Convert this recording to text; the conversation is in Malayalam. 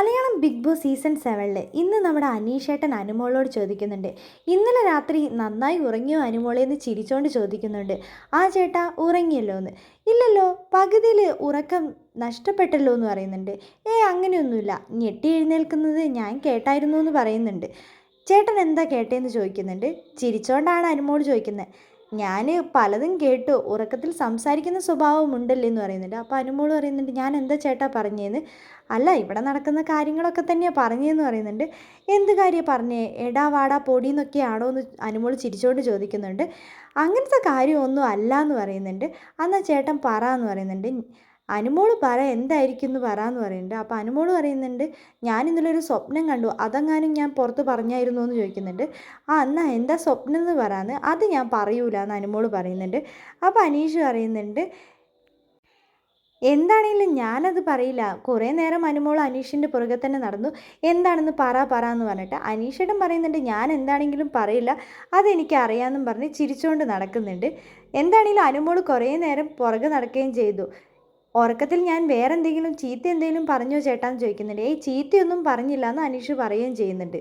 മലയാളം ബിഗ് ബോസ് സീസൺ സെവനിൽ ഇന്ന് നമ്മുടെ അനീഷേട്ടൻ അനുമോളോട് ചോദിക്കുന്നുണ്ട്. ഇന്നലെ രാത്രി നന്നായി ഉറങ്ങിയോ അനുമോളെ എന്ന് ചിരിച്ചോണ്ട് ചോദിക്കുന്നുണ്ട്. ആ ചേട്ടാ ഉറങ്ങിയല്ലോ എന്ന്. ഇല്ലല്ലോ പകുതിയിൽ ഉറക്കം നഷ്ടപ്പെട്ടല്ലോ എന്ന് പറയുന്നുണ്ട്. ഏ അങ്ങനെയൊന്നുമില്ല. ഞെട്ടി എഴുന്നേൽക്കുന്നത് ഞാൻ കേട്ടായിരുന്നു എന്ന് പറയുന്നുണ്ട്. ചേട്ടൻ എന്താ കേട്ടേന്ന് ചോദിക്കുന്നുണ്ട്. ചിരിച്ചോണ്ടാണ് അനുമോൾ ചോദിക്കുന്നത് ഞാൻ പലതും കേട്ടു. ഉറക്കത്തിൽ സംസാരിക്കുന്ന സ്വഭാവം ഉണ്ടല്ലേ എന്ന് പറയുന്നുണ്ട്. അപ്പോൾ അനുമോൾ പറയുന്നുണ്ട് ഞാൻ എന്താ ചേട്ടാ പറഞ്ഞേന്ന്? അല്ല ഇവിടെ നടക്കുന്ന കാര്യങ്ങളൊക്കെ തന്നെയാണ് പറഞ്ഞതെന്ന് പറയുന്നുണ്ട്. എന്ത് കാര്യം പറഞ്ഞേ? എടാ വാടാ പൊടി എന്നൊക്കെയാണോ എന്ന് അനുമോൾ ചിരിച്ചുകൊണ്ട് ചോദിക്കുന്നുണ്ട്. അങ്ങനത്തെ കാര്യമൊന്നും അല്ല എന്ന് പറയുന്നുണ്ട്. അന്നാ ചേട്ടൻ പറ എന്ന് പറയുന്നുണ്ട്. അനുമോൾ പറ എന്തായിരിക്കും എന്ന് പറയാന്ന് പറയുന്നുണ്ട് അപ്പോൾ അനുമോൾ പറയുന്നുണ്ട് ഞാൻ ഇന്നലെ ഒരു സ്വപ്നം കണ്ടു. അതങ്ങാനും ഞാൻ പുറത്ത് പറഞ്ഞായിരുന്നു എന്ന് ചോദിക്കുന്നുണ്ട്. ആ എന്നാ എന്താ സ്വപ്നം എന്ന് പറയാന്ന് അത് ഞാൻ പറയൂല എന്ന് അനുമോൾ പറയുന്നുണ്ട്. അപ്പോൾ അനീഷ് പറയുന്നുണ്ട് എന്താണെങ്കിലും ഞാനത് പറയില്ല. കുറേ നേരം അനുമോൾ അനീഷിന്റെ പുറകെ തന്നെ നടന്നു. എന്താണെന്ന് പറ പറ എന്ന് പറഞ്ഞിട്ട് അനീഷേട്ടൻ പറയുന്നുണ്ട് ഞാൻ എന്താണെങ്കിലും പറയില്ല. അതെനിക്ക് അറിയാമെന്നും പറഞ്ഞ് ചിരിച്ചുകൊണ്ട് നടക്കുന്നുണ്ട്. എന്താണെങ്കിലും അനുമോൾ കുറേ നേരം പുറകെ നടക്കുകയും ചെയ്തു. ഉറക്കത്തിൽ ഞാൻ വേറെ എന്തെങ്കിലും ചീത്ത എന്തെങ്കിലും പറഞ്ഞോ ചേട്ടാന്ന് ചോദിക്കുന്നുണ്ട്. ഏയ് ചീത്തയൊന്നും പറഞ്ഞില്ല എന്ന് അനീഷ് പറയുകയും ചെയ്യുന്നുണ്ട്.